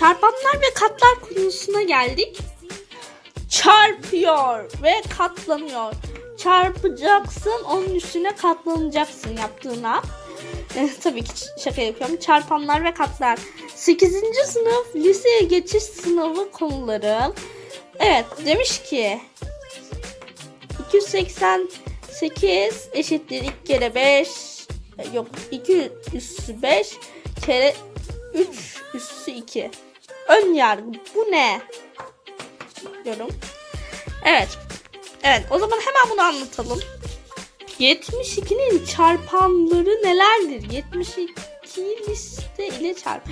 Çarpanlar ve katlar konusuna geldik. Çarpıyor ve katlanıyor. Çarpacaksın, onun üstüne katlanacaksın yaptığına. Eh, tabii ki şaka yapıyorum. Çarpanlar ve katlar. 8. sınıf liseye geçiş sınavı konuları. Evet demiş ki 288 eşittir 2 kere 5 yok 2 üssü 5 kere 3 üssü 2. Ön yargı bu ne? Diyorum. Evet. Evet o zaman hemen bunu anlatalım. 72'nin çarpanları nelerdir? 72 liste ile çarp.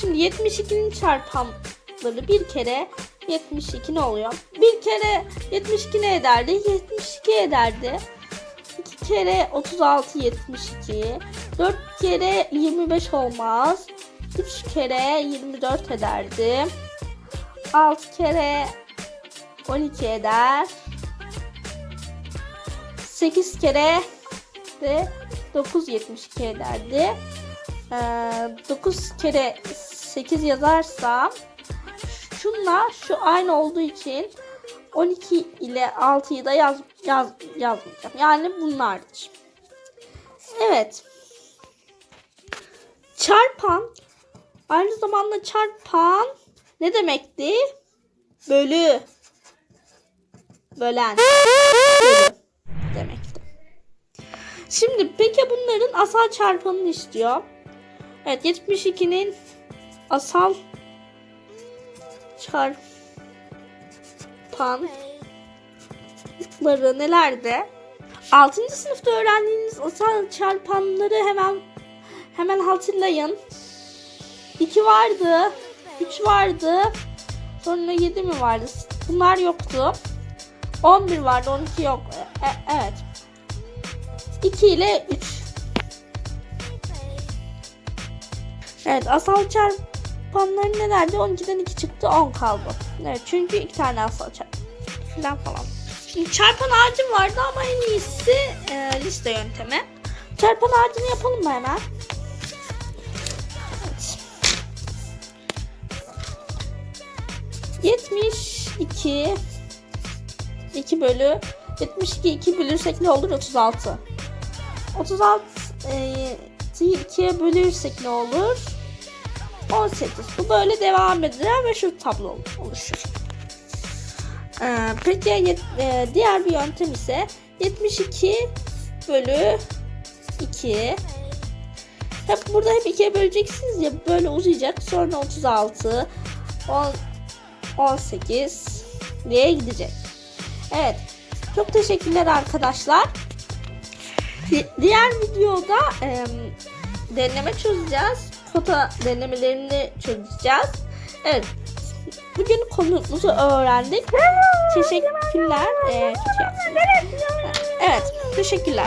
Şimdi 72'nin çarpanları bir kere 72 ne oluyor? Bir kere 72 ne ederdi? 72 ederdi. 2 kere 36 72. 4 kere 25 olmaz. 3 kere 24 ederdi. 6 kere 12 eder. 8 kere de 9 72 ederdi. Ee, 9 kere 8 yazarsam şunla şu aynı olduğu için 12 ile 6'yı da yaz, yaz, yazmayacağım. Yani bunlardır. Evet. Çarpan aynı zamanda çarpan ne demekti? Bölü. Bölen. Bölü demekti. Şimdi peki bunların asal çarpanını istiyor. Evet 72'nin asal çarpanları nelerde? 6. sınıfta öğrendiğiniz asal çarpanları hemen hemen hatırlayın. 2 vardı, 3 vardı, sonra 7 mi vardı? Bunlar yoktu. 11 vardı, 12 yok. E, evet. 2 ile 3. Evet, asal çarpanları nelerdi? 12'den 2 çıktı, 10 kaldı. Evet, çünkü 2 tane asal çarpan. Falan falan. Şimdi çarpan ağacım vardı ama en iyisi e, liste yöntemi. Çarpan ağacını yapalım mı hemen? 72 2 bölü 72 2 bölürsek ne olur? 36. 36 e, 2'ye bölürsek ne olur? 18. Bu böyle devam eder ve şu tablo oluşur. Ee, peki yet- e, diğer bir yöntem ise 72 bölü 2. Hep burada hep ikiye böleceksiniz ya böyle uzayacak. Sonra 36 10, 18 diye gidecek. Evet. Çok teşekkürler arkadaşlar. Di- Diğer videoda e, deneme çözeceğiz. Kota denemelerini çözeceğiz. Evet. Bugün konumuzu öğrendik. Teşekkürler. E, yaptım. Evet. Teşekkürler.